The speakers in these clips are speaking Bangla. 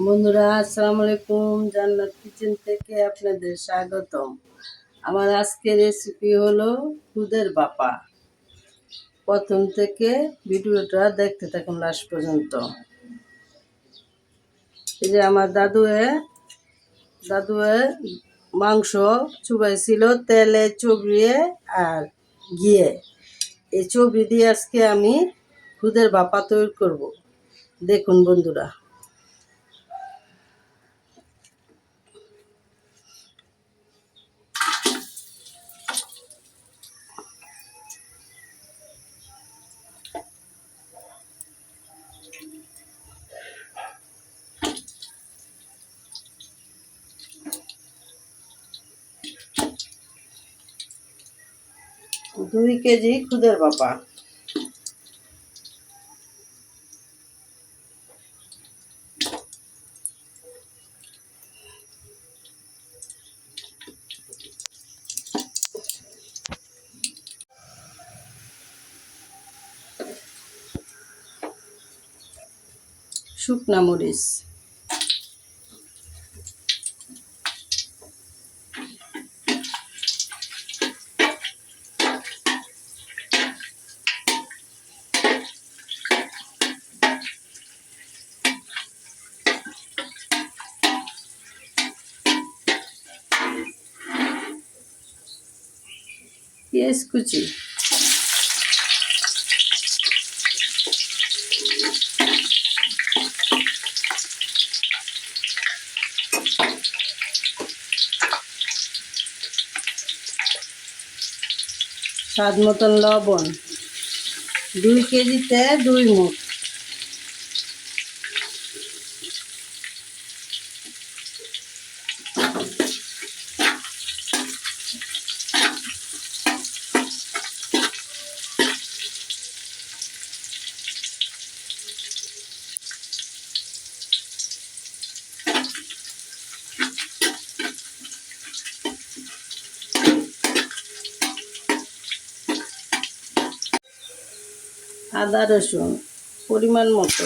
বন্ধুরা, আসসালামু আলাইকুম। জান্নাত কিচেন থেকে আপনাদের স্বাগতম। আমার আজকের রেসিপি হলো দুধের বাপা। প্রথম থেকে ভিডিওটা দেখতে থাকুন লাস্ট পর্যন্ত। এই যে আমার দাদুয়ে দাদুয়ে মাংস চুবাইছিল তেলে চবড়িয়ে আর গিয়ে এই চবড়ি দিয়ে আজকে আমি দুধের বাপা তৈরি করব। দেখুন বন্ধুরা। দুই কেজি খুদের বাপা। শুকনা মরিচ। কুচি। স্বাদ মতন লবণ। দুই কেজিতে দুই মুঠ। আদা রসুন পরিমাণ মতো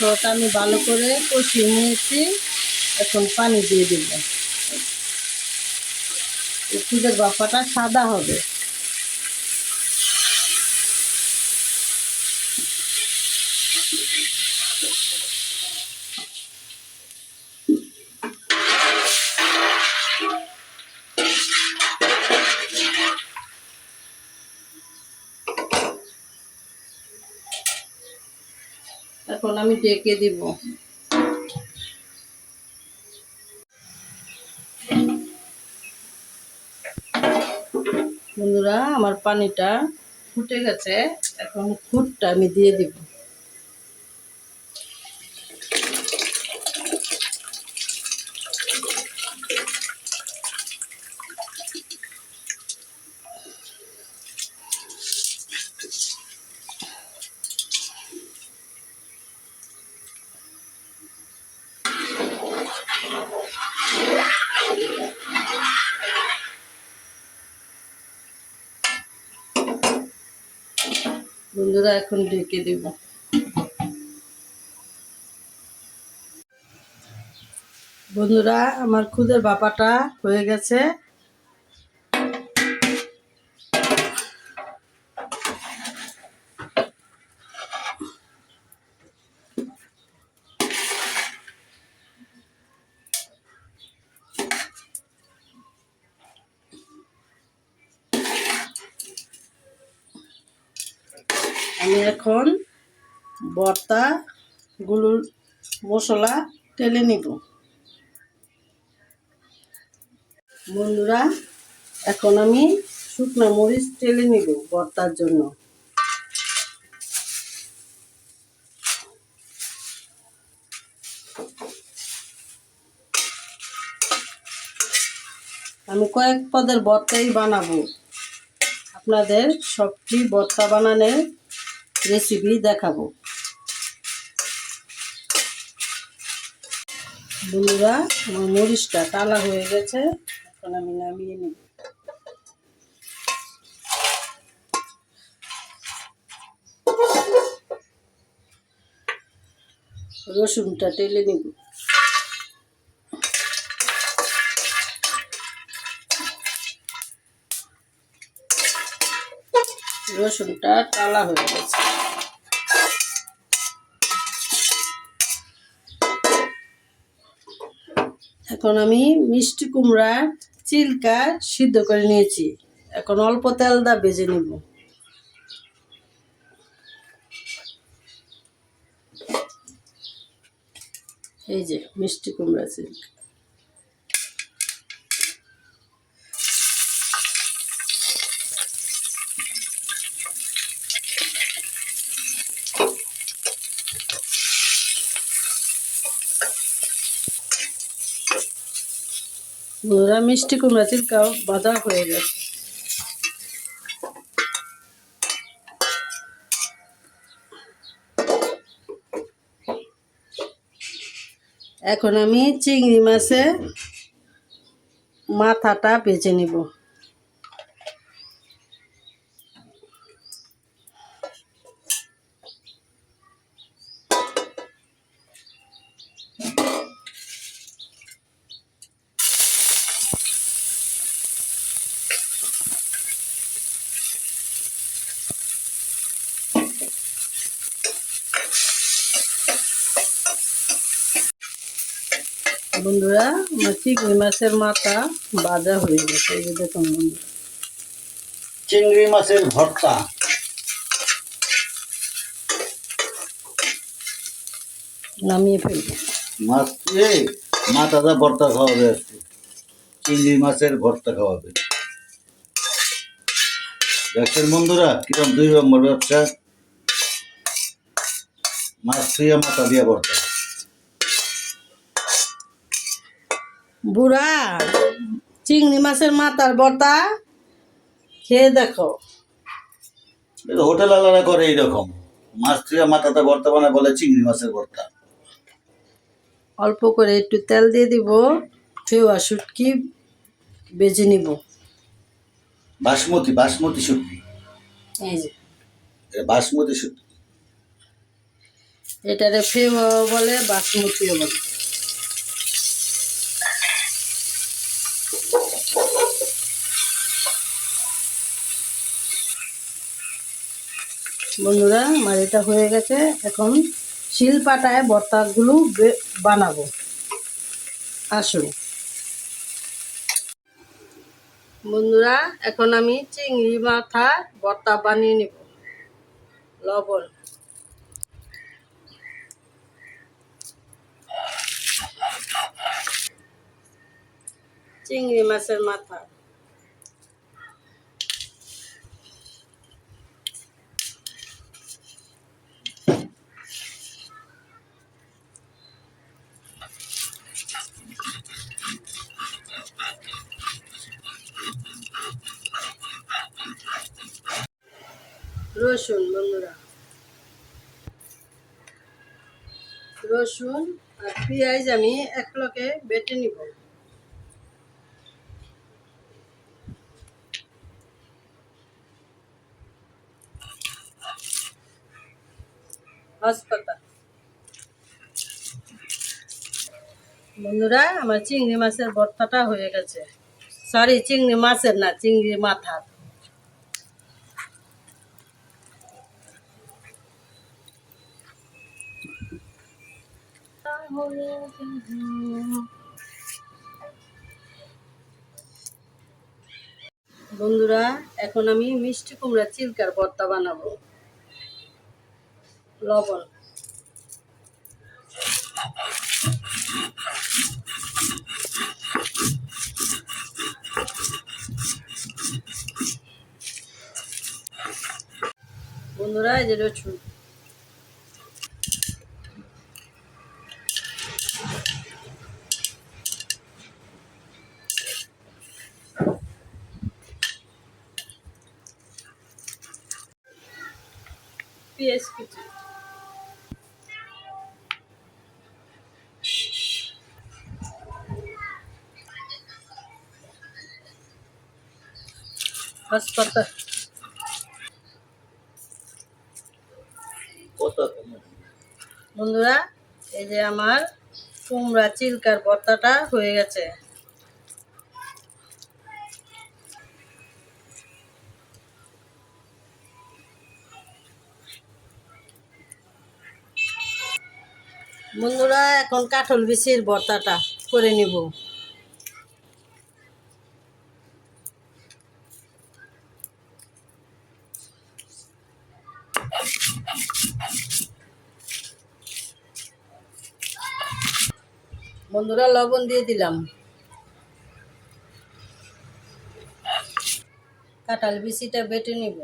বন্ধুরা আমি ভালো করে কষিয়ে নিয়েছি। এখন পানি দিয়ে দেব। খুদের বাপাটা সাদা হবে। আমি ডেকে দিব। বন্ধুরা আমার পানিটা ফুটে গেছে। এখন খুঁটটা আমি দিয়ে দিব বন্ধুরা এখন ঢেকে দেব। বন্ধুরা আমার খুদের বাপাটা হয়ে গেছে। মশলা টেলে নিব। বন্ধুরা, এখন আমি শুকনো মরিচ টেলে নিব ভর্তার জন্য। আমি কয়েক পদের ভর্তাই বানাবো। আপনাদের সবটি ভর্তা বানানোর রেসিপি দেখাবো। বন্ধুরা, আমার মরিচটা টালা হয়ে গেছে, এখন আমি নামিয়ে নিব। রসুনটা টেলে নিব। রসুনটা টালা হয়ে গেছে। এখন আমি মিষ্টি কুমড়া, চিলকা সিদ্ধ করে নিয়েছি। এখন অল্প তেল দা ভেজে নিব। এই যে মিষ্টি কুমড়া, চিলকা। বন্ধুরা মিষ্টি কুমড়া চিলকাও বাদা হয়ে গেছে। এখন আমি চিংড়ি মাছে মাথাটা বেছে নিব। বন্ধুরা আমার চিংড়ি মাছের মাথা বাজা হয়ে গেছে এই যে দেখুন বন্ধুরা। চিংড়ি মাছের ভর্তা। নামিয়ে ফেলব মাছ মাথাটা ভর্তা খাওয়াবে আজকে। চিংড়ি মাছের ভর্তা খাওয়াবে। দেখছেন বন্ধুরা কিরম দুই নম্বর ব্যবসা? মাছ দিয়ে মাথা দিয়ে ভর্তা। বুড়া চিংড়ি মাছের মাথার বর্তা খেয়ে দেখো। হোটেল আলাদা করে এইরকম। মাছ দিয়ে মাথাটা ভর্তা বানায় বলে চিংড়ি মাছের ভর্তা অল্প করে একটু তেল দিয়ে দিব ফেওয়া শুটকি বেজে নিব। বাসমতি বাসমতি শুটকি। এই যে। বাসমতি শুটকি। এটারে ফেওয়া বলে বাসমতিও বলে। বন্ধুরা এটা হয়ে গেছে। এখন শিল পাটায় ভর্তাগুলো বে- বানাবো। আসুন। বন্ধুরা, এখন আমি চিংড়ি মাথা বর্তা বানিয়ে নিব। লবণ। চিংড়ি মাছের মাথা। রসুন, বন্ধুরা। রসুন আর পেঁয়াজ আমি এক লকে বেটে নিব। হসপাতা বন্ধুরা, আমার চিংড়ি মাছের ভর্তাটা হয়ে গেছে। সরি চিংড়ি মাছের না, চিংড়ি মাথার। বন্ধুরা এখন আমি মিষ্টি কুমড়া চিলকার ভর্তা বানাবো। লবণ। বন্ধুরা এই যে রসুন পেঁয়াজ কুচি কথা বন্ধুরা এই যে আমার কুমড়া চিলকার ভর্তাটা হয়ে গেছে। বন্ধুরা এখন কাঠল বিচির ভর্তাটা করে নিব। বন্ধুরা লবণ দিয়ে দিলাম। কাঁঠাল বিচিটা বেটে নিব।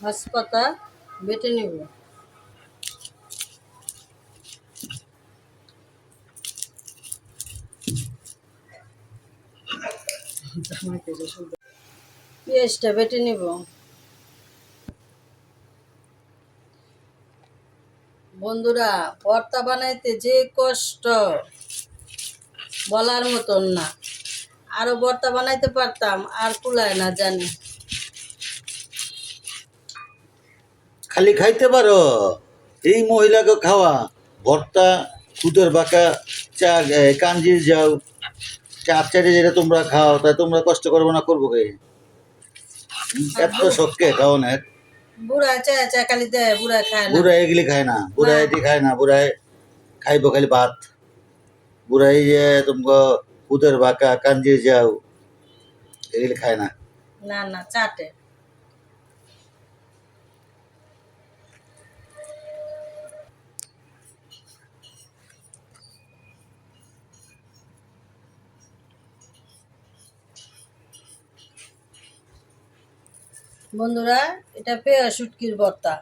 হাসপাতা বেটে নিব। পেঁয়াজটা বেটে নিব। বন্ধুরা ভর্তা বানাইতে যে কষ্ট, বলার মতন না। আরও ভর্তা বানাইতে পারতাম, আর কুলায় না, জানি। খালি খাইতে পারো? এই মহিলাকে খাওয়া, ভর্তা, খুদের বাঁকা, চা কাঞ্জির যাও চা চাটে যেটা তোমরা খাও, তাই তোমরা কষ্ট করব না, করব কে? এত শখকে খাওয়ানোর বুড়া চা চা খালি দেয় বুড়া খায় না। বুড়া এগুলি খায় না বুড়া এটি খায় না বুড়ায় খাইব খালি ভাত। বুড়াই যে তোমাকে কুদের বাঁকা কাঞ্জি যাও এগুলি খায় না। না না চাটে। বন্ধুরা, এটা পেঁয়া শুটকির ভর্তা।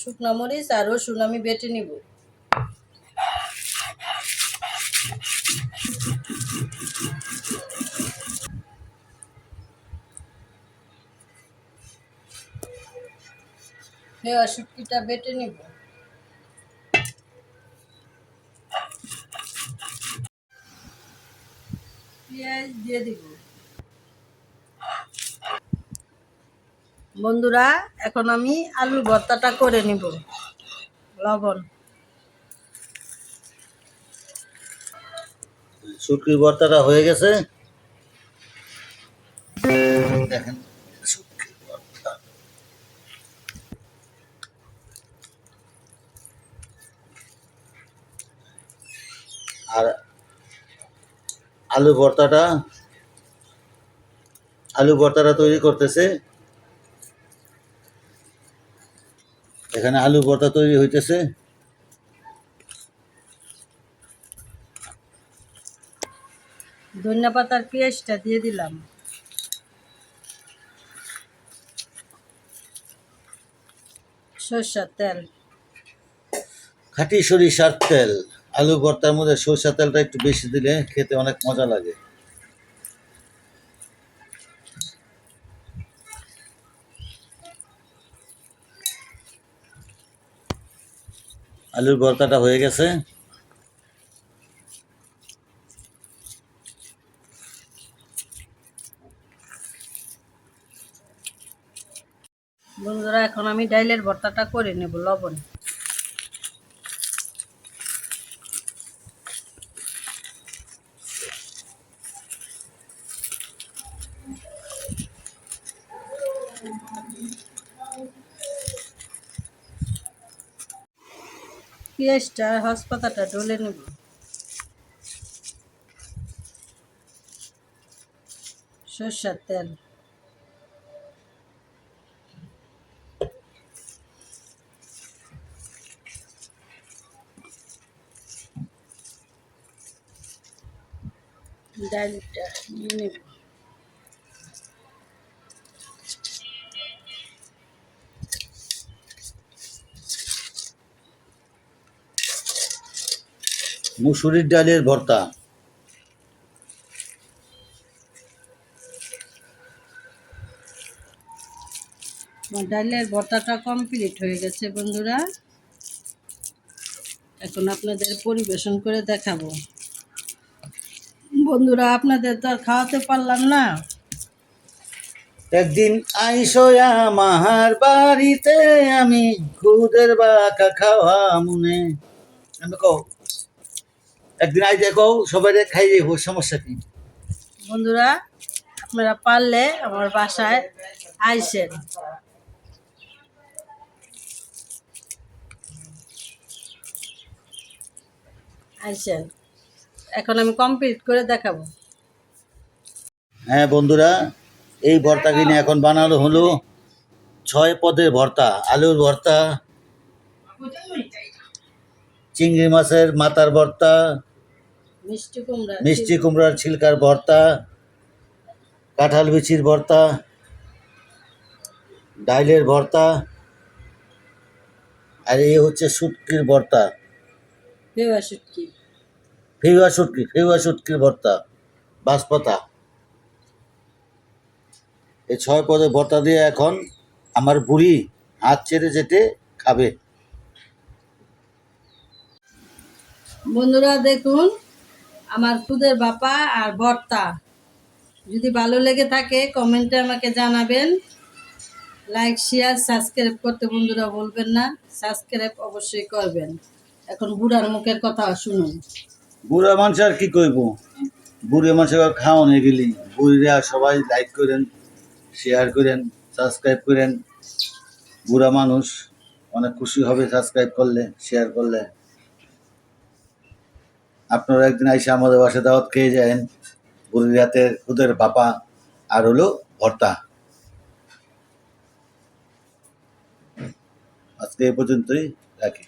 শুকনা মরিচ আর রসুন আমি বেটে নিব। পেঁয়া শুটকিটা বেটে নিব। পেঁয়াজ দিয়ে দিব। বন্ধুরা, এখন আমি আলুর ভর্তাটা করে নিব। লবণ। শুটকির ভর্তাটা হয়ে গেছে। আর আলু ভর্তাটা আলু ভর্তাটা তৈরি করতেছে। এখানে আলু ভর্তা তৈরি হইতেছে। ধনিয়া পাতার পেঁয়াজটা দিয়ে দিলাম। সরষার তেল। খাঁটি সরিষার তেল। আলু ভর্তার মধ্যে সরিষার তেলটা একটু বেশি দিলে খেতে অনেক মজা লাগে। আলুর ভর্তাটা হয়ে গেছে। বন্ধুরা এখন আমি ডাইলের ভর্তাটা করে নেব লবণ। পেঁয়াজটা হাসপাতাটা ডলে নেব। সর্ষার তেল। ডালটা নিয়ে নেব। মুসুরির ডালের ভর্তা। ডালের ভর্তাটা কমপ্লিট হয়ে গেছে বন্ধুরা। এখন আপনাদের পরিবেশন করে দেখাবো। বন্ধুরা আপনাদের তো আর খাওয়াতে পারলাম না। একদিন আইসো আমার বাড়িতে আমি খুদের বাঁকা খাওয়া মনে। আমি কও একদিন আই দেখো সবাই খাই যাইব সমস্যা কি? বন্ধুরা আপনারা পারলে আমার বাসায় আইসেন। আইসেন। এখন আমি কমপ্লিট করে দেখাবো। হ্যাঁ বন্ধুরা এই ভর্তা কিনে এখন বানানো হলো। ছয় পদের ভর্তা আলুর ভর্তা চিংড়ি মাছের মাথার ভর্তা মিষ্টি কুমড়া মিষ্টি কুমড়ার ছিলকার ভর্তা কাঁঠাল বিচির ভর্তা ডাইলের ভর্তা আর এই হচ্ছে শুটকির ভর্তা। শুটকি। ফেউয়া শুটকি ফেউয়া শুটকির ভর্তা বাঁশপাতা। এই ছয় পদের ভর্তা দিয়ে এখন আমার বুড়ি হাত ছেড়ে যেতে খাবে। বন্ধুরা দেখুন আমার খুদের বাপা আর বর্তা। যদি ভালো লেগে থাকে, কমেন্টে আমাকে জানাবেন। লাইক শেয়ার সাবস্ক্রাইব করতে বন্ধুরা বলবেন না। সাবস্ক্রাইব অবশ্যই করবেন। এখন বুড়ার মুখের কথা শুনুন। বুড়া মানুষ আর কি করব বুড়ে মানুষের হয়ে গেলি বুড়িরা সবাই লাইক করেন শেয়ার করেন সাবস্ক্রাইব করেন। বুড়া মানুষ অনেক খুশি হবে সাবস্ক্রাইব করলে শেয়ার করলে। আপনারা একদিন আইসা আমাদের বাসা দাওয়াত খেয়ে যান। বুড়ির খুদের বাপা আর হলো ভর্তা। আজকে এ পর্যন্তই রাখি।